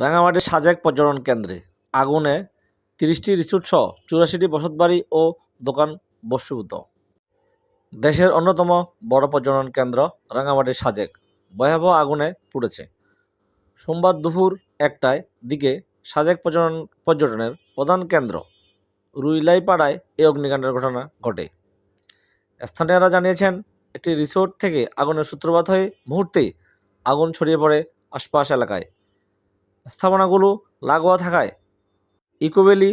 রাঙামাটির সাজেক পর্যটন কেন্দ্রে আগুনে তিরিশটি রিসোর্ট সহ চুরাশিটি বসতবাড়ি ও দোকান ভস্মীভূত দেশের অন্যতম বড় পর্যটন কেন্দ্র রাঙামাটির সাজেক। ভয়াবহ আগুনে পুড়েছে। সোমবার দুপুর একটায় দিকে সাজেক পর্যটন পর্যটনের প্রধান কেন্দ্র রুইলাইপাড়ায় এই অগ্নিকাণ্ডের ঘটনা ঘটে। স্থানীয়রা জানিয়েছেন, একটি রিসোর্ট থেকে আগুনের সূত্রপাত হয়ে মুহূর্তেই আগুন ছড়িয়ে পড়ে আশপাশ এলাকায়। স্থাপনাগুলো লাগোয়া থাকায় ইকোভ্যালি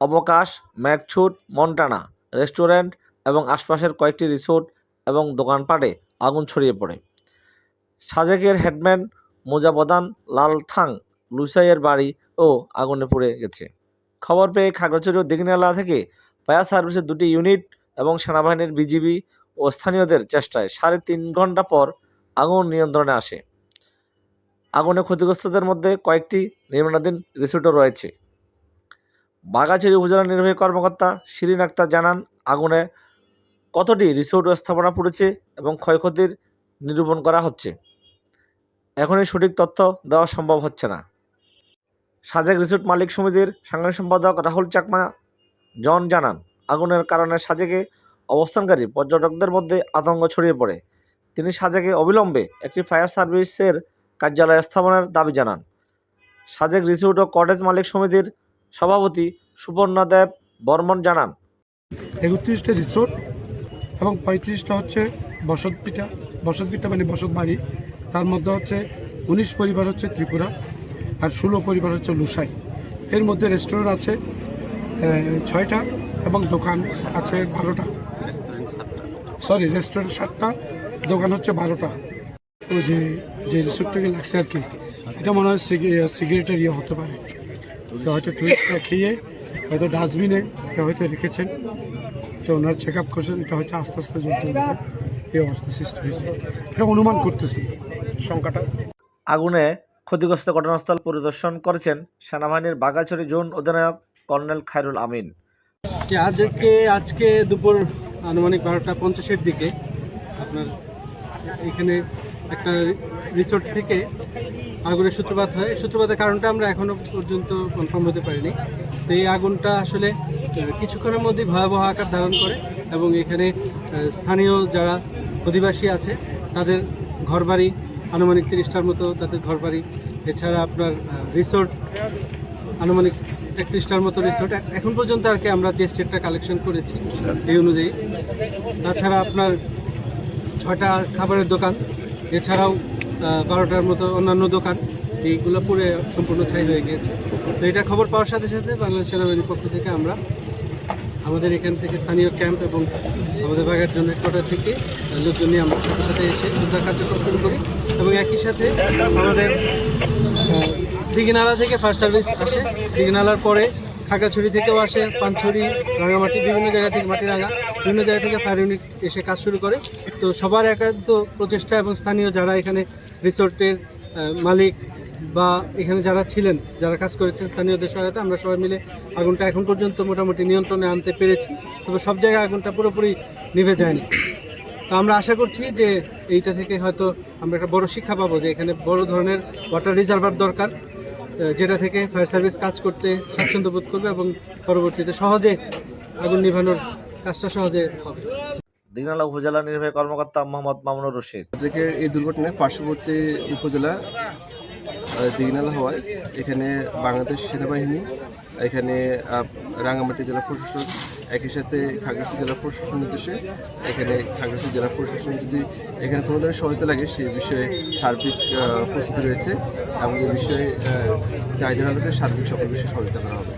অবকাশ ম্যাকছুট মন্টানা রেস্টুরেন্ট এবং আশপাশের কয়েকটি রিসোর্ট এবং দোকানপাটে আগুন ছড়িয়ে পড়ে। সাজেকের হেডম্যান মুজাবদান লালথাং লুসাইয়ের বাড়ি ও আগুনে পুড়ে গেছে। খবর পেয়ে খাগড়াছড়ি ও দিঘিনালা থেকে ফায়ার সার্ভিসের দুটি ইউনিট এবং সেনাবাহিনীর বিজিবি ও স্থানীয়দের চেষ্টায় সাড়ে তিন ঘণ্টা পর আগুন নিয়ন্ত্রণে আসে। আগুনে ক্ষতিগ্রস্তদের মধ্যে কয়েকটি নির্মাণাধীন রিসোর্টও রয়েছে। বাগাছড়ি উপজেলা নির্বাহী কর্মকর্তা শিরিন আক্তার জানান, আগুনে কতটি রিসোর্ট স্থাপনা পড়েছে এবং ক্ষয়ক্ষতির নিরূপণ করা হচ্ছে। এখনই সঠিক তথ্য দেওয়া সম্ভব হচ্ছে না। সাজেক রিসোর্ট মালিক সমিতির সাংগঠনিক সম্পাদক রাহুল চাকমা জন জানান, আগুনের কারণে সাজেকে অবস্থানকারী পর্যটকদের মধ্যে আতঙ্ক ছড়িয়ে পড়ে। তিনি সাজেকে অবিলম্বে একটি ফায়ার সার্ভিসের কার্যালয় স্থাপনের দাবি জানান। সাজেক রিসোর্ট ও কটেজ মালিক সমিতির সভাপতি সুবর্ণা দেব বর্মন জানান। একত্রিশটা রিসোর্ট এবং পঁয়ত্রিশটা হচ্ছে বসতপিঠা। বসতপিঠা মানে বসত বাড়ি তার মধ্যে হচ্ছে উনিশ পরিবার হচ্ছে ত্রিপুরা আর ষোলো পরিবার হচ্ছে লুসাই। এর মধ্যে রেস্টুরেন্ট আছে ছয়টা এবং দোকান আছে বারোটা। সরি রেস্টুরেন্ট সাতটা দোকান হচ্ছে বারোটা। ওই যে যে রিসোর্ট থেকে লাগছে আর কি এটা মনে হয় সিগারেটের ইয়ে হতে পারে। তো হয়তো টুরিস্টরা খেয়ে হয়তো ডাস্টবিনে এটা হয়তো রেখেছেন। তো ওনারা চেক আপ করছেন এটা হয়তো আস্তে আস্তে জ্বলতে এই অবস্থা সৃষ্টি হয়েছে। এটা অনুমান করতেছি। সংখ্যাটা। আগুনে ক্ষতিগ্রস্ত ঘটনাস্থল পরিদর্শন করেছেন সেনাবাহিনীর বাগাছড়ি জোন অধিনায়ক কর্নেল খায়রুল আমিন। যে আজকে আজকে দুপুর আনুমানিক বারোটা পঞ্চাশের দিকে আপনার এখানে একটা রিসোর্ট থেকে আগুনের সূত্রপাত হয়। সূত্রপাতের কারণটা আমরা এখনও পর্যন্ত কনফার্ম হতে পারিনি। তো এই আগুনটা আসলে কিছুক্ষণের মধ্যেই ভয়াবহ আকার ধারণ করে এবং এখানে স্থানীয় যারা অধিবাসী আছে তাদের ঘরবাড়ি আনুমানিক তিরিশটার মতো তাদের ঘরবাড়ি। এছাড়া আপনার রিসোর্ট আনুমানিক একত্রিশটার মতো রিসোর্ট এখন পর্যন্ত আর কি আমরা যে স্টেটটা কালেকশন করেছি এই অনুযায়ী। তাছাড়া আপনার ছয়টা খাবারের দোকান এছাড়াও বারোটার মতো অন্যান্য দোকান, এইগুলো পুরে সম্পূর্ণ ছাই হয়ে গিয়েছে। তো এটা খবর পাওয়ার সাথে সাথে বাংলাদেশ সেনাবাহিনীর পক্ষ থেকে আমরা আমাদের এখান থেকে স্থানীয় ক্যাম্প এবং আমাদের বাগের জন্য কোটা থেকে লোকজন নিয়ে আমরা সাথে সাথে এসে উদ্ধার কার্যক্রম শুরু করি এবং একই সাথে আমাদের দিঘিনালা থেকে ফায়ার সার্ভিস আসে। দিঘিনালার পরে খাগড়াছড়ি থেকেও আসে, পানছড়ি, রাঙামাটি, বিভিন্ন জায়গা থেকে মাটিরাঙ্গা বিভিন্ন জায়গা থেকে ফায়ার ইউনিট এসে কাজ শুরু করে। তো সবার একান্ত প্রচেষ্টা এবং স্থানীয় যারা এখানে রিসোর্টের মালিক বা এখানে যারা ছিলেন, যারা কাজ করেছেন, স্থানীয়দের সহায়তা আমরা সবাই মিলে আগুনটা এখন পর্যন্ত মোটামুটি নিয়ন্ত্রণে আনতে পেরেছি। তবে সব জায়গায় আগুনটা পুরোপুরি নিভে যায়নি। তো আমরা আশা করছি যে এইটা থেকে হয়তো আমরা একটা বড় শিক্ষা পাবো যে এখানে বড় ধরনের ওয়াটার রিজার্ভার দরকার। যেটা থেকে ফায়ার সার্ভিস কাজ করতে স্বাচ্ছন্দ্য বোধ করবে এবং পরবর্তীতে সহজে আগুন নিভানোর কাজটা সহজে হবে। দিনালা উপজেলা নির্বাহী কর্মকর্তা মোহাম্মদ মামুনুর রশিদ। থেকে এই দুর্ঘটনায় পার্শ্ববর্তী উপজেলা আহ, দিঘিনালা হওয়ায় এখানে বাংলাদেশ সেনাবাহিনী এখানে রাঙামাটি জেলা প্রশাসন, একই সাথে খাগড়াছড়ি জেলা প্রশাসন নির্দেশে এখানে খাগড়াছড়ি জেলা প্রশাসন যদি এখানে কোনো ধরনের সহায়তা লাগে সেই বিষয়ে সার্বিক প্রস্তুতি রয়েছে এবং এই বিষয়ে চাহিদা আলোকে সার্বিক সকল বিষয়ে সহযোগিতা করা হবে।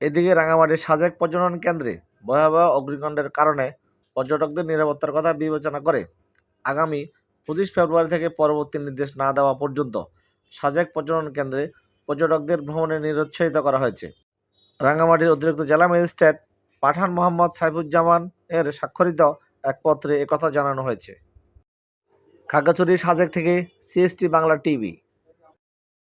এদিকে রাঙামাটির সাজেক পর্যটন কেন্দ্রে ভয়াবহ অগ্নিকাণ্ডের কারণে পর্যটকদের নিরাপত্তার কথা বিবেচনা করে আগামী পঁচিশ ফেব্রুয়ারি থেকে পরবর্তী নির্দেশ না দেওয়া পর্যন্ত সাজেক পর্যটন কেন্দ্রে পর্যটকদের ভ্রমণে নিরুৎসাহিত করা হয়েছে। রাঙামাটির অতিরিক্ত জেলা ম্যাজিস্ট্রেট পাঠান মোহাম্মদ সাইফুজ্জামান এর স্বাক্ষরিত এক পত্রে একথা জানানো হয়েছে। খাগড়াছড়ির সাজেক থেকে সিএসটি বাংলা টিভি